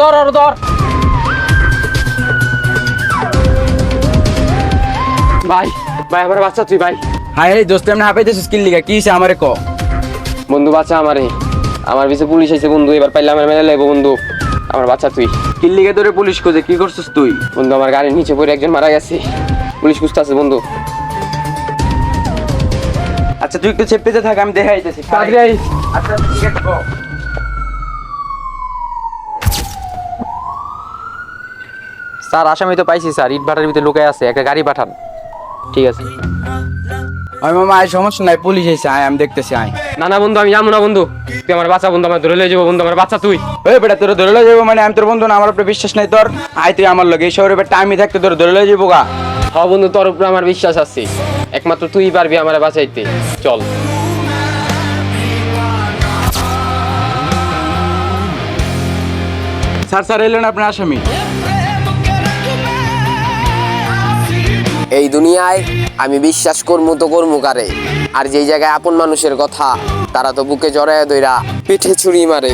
ধর ওর ধর। ভাই ভাই আমার বাচ্চা তুই ভাই। হাই রে দোস্ত এমনি হাঁপাইতেছিস কিল লিগা? কি হইছে আমারে ক? বন্ধু বাচ্চা আমারে। আমার পিছে পুলিশ আইছে বন্ধু এবার পাইলে আমার মেলে লাগবো বন্ধু। আমার বাচ্চা তুই। কিল লিগা তোরে পুলিশ খোঁজে কি করছিস তুই? বন্ধু আমার গাড়ির নিচে পড়ে একজন মারা গেছে। পুলিশ খুঁজতেছে বন্ধু। আচ্ছা তুই একটু চেপেতে থাক আমি দেখে আইতেছি তাড়াতাড়ি। আচ্ছা ঠিক আছে স্যার আসামি তো পাইছি স্যার। ইট ভাটার ভিতরে লুকায় আছে একটা গাড়ি পাঠান। ঠিক আছে। আমি মামা আয় সমস্যা নাই পুলিশ এসে আয় আমি দেখতেছি আয়। না না বন্ধু আমি যাব না বন্ধু। তুই আমার বাচ্চা বন্ধু আমার ধরে লয়ে যাব বন্ধু আমার বাচ্চা তুই। ওই বেটা তোর ধরে লয়ে যাব মানে আমি তোর বন্ধু না আমার উপরে বিশ্বাস নাই তোর। আয় তুই আমার লগে এই শহরে বেটা আমি থাকতে তোর ধরে লয়ে যাব গা। হ বন্ধু তোর উপরে আমার বিশ্বাস আছে। একমাত্র তুই পারবি আমার বাঁচাইতে। চল। স্যার স্যার এলেন আপনার আসামি। এই দুনিয়ায় আমি বিশ্বাস করমু তো করমু কারে? আর যেই জায়গায় আপন মানুষের কথা, তারা তো বুকে জড়ায় দইরা পিঠে ছুরি মারে।